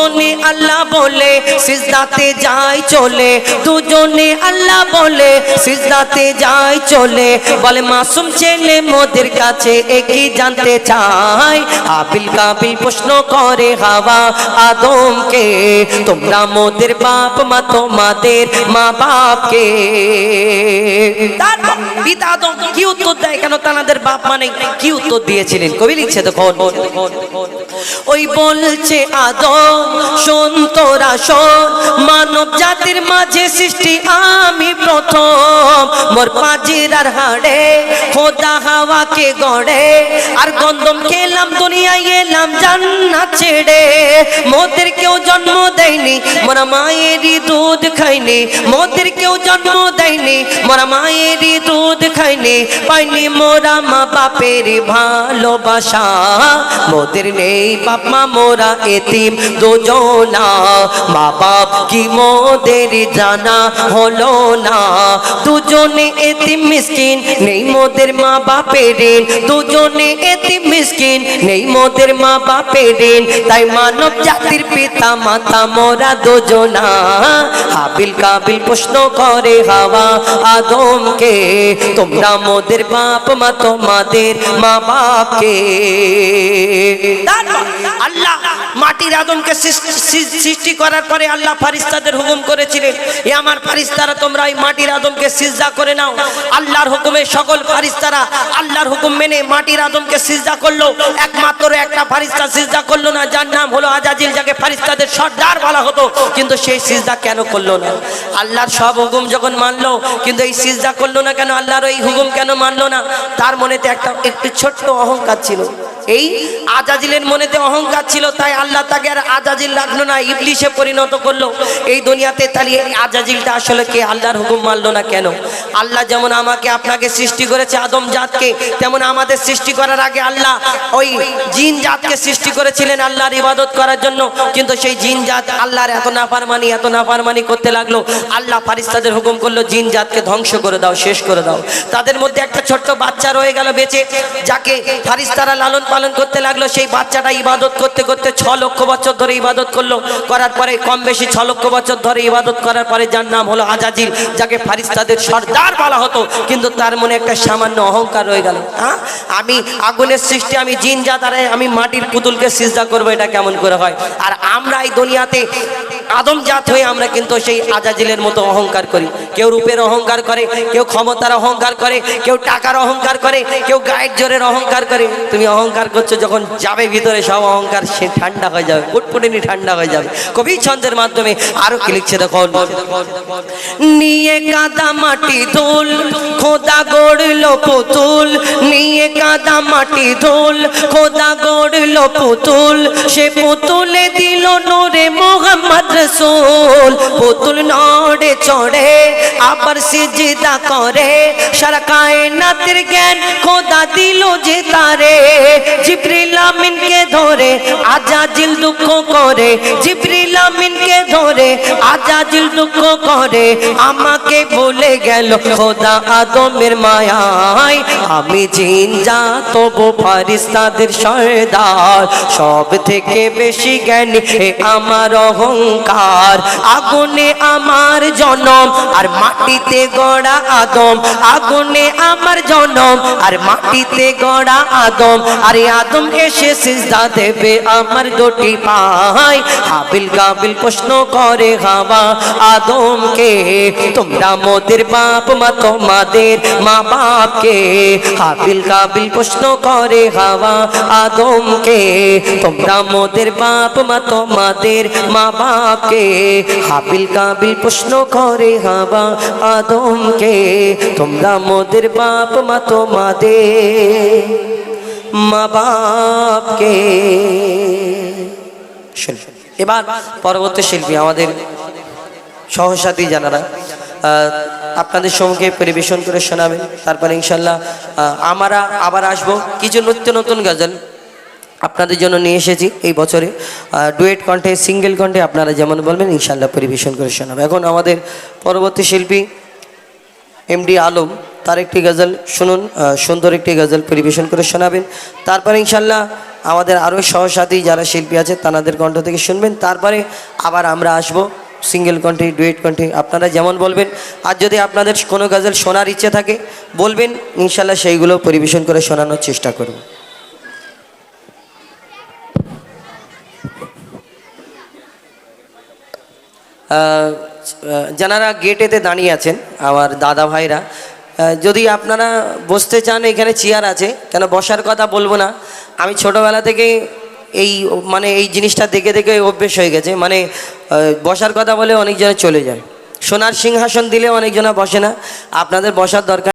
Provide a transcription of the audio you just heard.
দুজনে আল্লাহ বলে, সিজদাতে যায় চলে। দুজনে আল্লাহ বলে, সিজদাতে যায় চলে। বলে, মাসুম ছেলে মোদের কাছে একই জানতে চায় হাবিল কাবিল প্রশ্ন করে হাওয়া আদমকে, তোমরা মোদের বাপ মা, তোমাদের মা বাপকে। কি উত্তর দেয় কেন? তানাদের বাপ মানে কি উত্তর দিয়েছিলেন? কবি লিখছে দেখুন ওই বলছে, আদম শোন তোরা, শোন। মানব জাতির মাঝে সৃষ্টি, আমি প্রথম। মোর পাজির আর হাড়ে, খোদা হাওয়াকে গড়ে। আর গন্ধম খেলাম, দুনিয়ায় এলাম, জান্নাত ছেড়ে। মোদের কেউ জন্ম দেয়নি, মোরা মায়েরই দুধ খাইনি। মোদের কেউ জন্ম দেয়নি, মোরা মায়েরই দুধ খাইনি। পাইনি মোরা মা বাপের ভালোবাসা। মোদের নেই বাপ মা, মোরা এতিম। দুজনা মা বাপ কি মোদের জানা হলো না। দুজনে এতিম মিসকিন, নেই মোদের মা বাপের দুজনে এতিম মিসকিন, নেই মোদের মা বাপের তাই মানব জাতির পিতা, মাতা, মোরা দুজনা। হাবিল কাবিল প্রশ্ন করে হাওয়া আদমকে, তোমরা মোদের বাপ, মা তোমাদের মা বাপকে। মাটির আদমকে সৃষ্টি- করার পরে আল্লাহ ফারিস্তাদের হুকুম করেছিলেন, এ আমার ফারিস্তারা তোমরা এই মাটির আদমকে সিজদা করে নাও। আল্লাহর হুকুমে সকল ফারিস্তারা আল্লাহর হুকুম মেনে মাটির আদমকে সিজদা করল। একমাত্র একটা ফারিস্তা সিজদা করল না, যার নাম হলো আজাজিল, যাকে ফারিস্তাদের সর্দার বলা হতো। কিন্তু সেই সিজদা কেন করল না? আল্লাহর সব হুকুম যখন মানলো, কিন্তু এই সিজদা করল না কেন? আল্লাহর এই হুকুম কেন মানলো না? তার মনেতে একটা একটু ছোট্ট অহংকার ছিল। এই আজাজিলের মনেতে অহংকার ছিল, তাই আল্লাহ তাকে আর আজাজিল রাখল না, ইবলিশে পরিণত করল। এই দুনিয়াতে তাহলে এই আজাজিলটা আসলে কে? আল্লাহর হুকুম মানলো না কেন? আল্লাহ যেমন আমাকে, আপনাকে সৃষ্টি করেছে আদম জাতকে, তেমন আমাদের সৃষ্টি করার আগে আল্লাহ ওই জিন জাতকে সৃষ্টি করেছিলেন আল্লাহর ইবাদত করার জন্য। কিন্তু সেই জিন জাত আল্লাহর এত নাফারমানি এত নাফারমানি করতে লাগল। আল্লাহ ফারিস্তাদের হুকুম করল, জিন জাতকে ধ্বংস করে দাও, শেষ করে দাও। তাদের মধ্যে একটা ছোট্ট বাচ্চা রয়ে গেল বেঁচে, যাকে ফারিস্তারা লালন পালন করতে লাগল, সেই বাচ্চাটা ইবাদত করতে করতে ছ লক্ষ বছর ধরে ইবাদত করল। করার পরে কম বেশি ছ লক্ষ বছর ধরে ইবাদত করার পরে যার নাম হলো আজাজিল, যাকে ফারিস্তাদের সর্দার বলা হতো, কিন্তু তার মনে একটা সামান্য অহংকার রয়ে গেল। হ্যাঁ? আমি আগুনের সৃষ্টি, আমি জিন জাতারে, আমি মাটির পুতুলকে সিজদা করব, এটা কেমন করে হয়? আর আমরা এই দুনিয়াতে আদম জাত হয়ে আমরা কিন্তু সেই আজাজিলের মতো অহংকার করি। কেউ রূপের অহংকার করে, কেউ ক্ষমতার অহংকার করে, কেউ টাকার অহংকার করে, কেউ গায়ের জোরের অহংকার করে। তুমি অহংকার করছ, যখন যাবে ভিতরে সব অহংকার সে ঠান্ডা হয়ে যাবে, ফুটফুটিনি ঠান্ডা হয়ে যাবে। কবি ছন্দের মাধ্যমে আরও কি লিখছে দেখুন? নিয়ে কাদা মাটি ধুল, খোদা গড়লো পুতুল। নিয়ে কাদা মাটি ধুল, খোদা গড়লো পুতুল। সে পুতুলে দিল নোরে মোহাম্মদ। রসুল, পুতুল নড়ে চড়ে, আবার সিজদা করে। সারা কায়নাতের জ্ঞান খোদা দিল যে তারে। জিব্রিল আমিনকে ধরে আজাজিল দুঃখ করে। জিব্রিল আমিনকে ধরে আজাজিল দুঃখ করে। আমাকে ভুলে গেল, খোদা আদমের মায়ায় আমি জিন যা, তবু ফারিস্তাদের সর্দার। সব থেকে বেশি জ্ঞানী আমার অহংকার। আগুনে আমার জনম আর মাটিতে গড়া আদম। আগুনে আমার জনম আর মাটিতে গড়া আদম। আরে আদম এসে সিজদা দেবে আমার দুটি পাই। হাবিল কাবিল প্রশ্ন করে হাওয়া আদমকে, তোমরা মোদের বাপ মা তোমাদের মা বাপকে। হাবিল কাবিল প্রশ্ন করে হাওয়া আদমকে, তোমরা মোদের বাপ মা তোমাদের মা বাপকে হাবিল কাবিল প্রশ্ন করে হাওয়া আদমকে তোমরা মোদের বাপ মা তোমাদের মা বাপকে। এবার পরবর্তী শিল্পী আমাদের সহসাথী আহ, আপনাদের সম্মুখে পরিবেশন করে শোনাবেন তারপরে ইনশাল্লাহ আমরা আবার আসব। কিছু নিত্য নতুন গজল আপনাদের জন্য নিয়ে এসেছি এই বছরে। ডুয়েট কণ্ঠে, সিঙ্গেল কণ্ঠে আপনারা যেমন বলবেন ইনশাল্লাহ পরিবেশন করে শোনাবে। এখন আমাদের পরবর্তী শিল্পী, এমডি আলম, তার একটি গজল শুনুন সুন্দর একটি গজল পরিবেশন করে শোনাবেন। তারপরে ইনশাল্লাহ আমাদের আরও সহসাথী যারা শিল্পী আছে তাদের কণ্ঠ থেকে শুনবেন। তারপরে আবার আমরা আসব সিঙ্গেল কণ্ঠে, ডুয়েট কণ্ঠে। আপনারা যেমন বলবেন, আর যদি আপনাদের কোনো গজল শোনার ইচ্ছে থাকে, বলবেন ইনশাল্লাহ সেইগুলো পরিবেশন করে শোনানোর চেষ্টা করব। যারা গেটেতে দাঁড়িয়ে আছেন, আমার দাদা ভাইরা। যদি আপনারা বসতে চান, এখানে চেয়ার আছে, কেন বসার কথা বলব না। আমি ছোটোবেলা থেকে এই মানে এই জিনিসটা দেখে দেখে অভ্যেস হয়ে গেছে মানে বসার কথা বলে অনেকজনে চলে যায়। সোনার সিংহাসন দিলে অনেকজনা বসে না, আপনাদের বসার দরকার